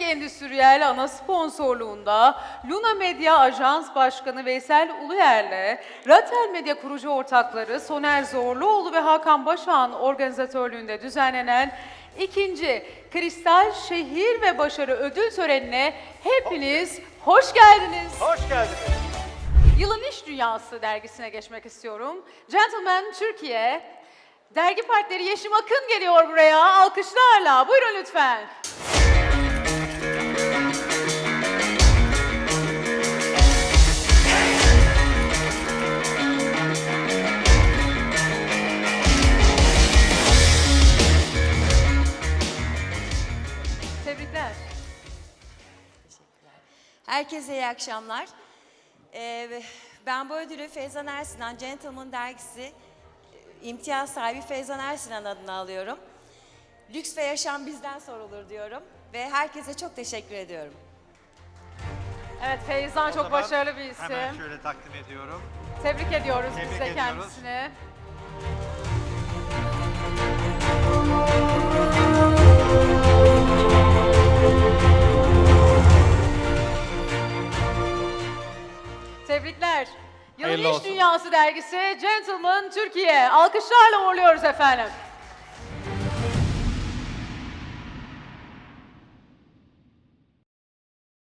Endüstriyel ana sponsorluğunda Luna Medya Ajans Başkanı Veysel Uluyer'le Ratel Medya kurucu ortakları Soner Zorluoğlu ve Hakan Başağ'ın organizatörlüğünde düzenlenen ikinci Kristal Şehir ve Başarı Ödül Töreni'ne hepiniz hoş geldiniz. Hoş geldiniz. Yılın İş Dünyası dergisine geçmek istiyorum. Gentleman Türkiye, dergi partneri Yeşim Akın geliyor buraya alkışlarla. Buyurun lütfen. Herkese iyi akşamlar. Ee, ben bu ödülü Feyzan Ersinan Gentleman dergisi imtiyaz sahibi Feyzan Ersinan adına alıyorum. Lüks ve yaşam bizden sorulur diyorum ve herkese çok teşekkür ediyorum. Evet Feyzan O çok zaman başarılı bir isim. Hemen şöyle takdim ediyorum. Tebrik ediyoruz Tebrik biz de ediyoruz. kendisini. Tebrikler. Yılın Hayırlı İş olsun. Dünyası dergisi Gentleman Türkiye. Alkışlarla uğurluyoruz efendim.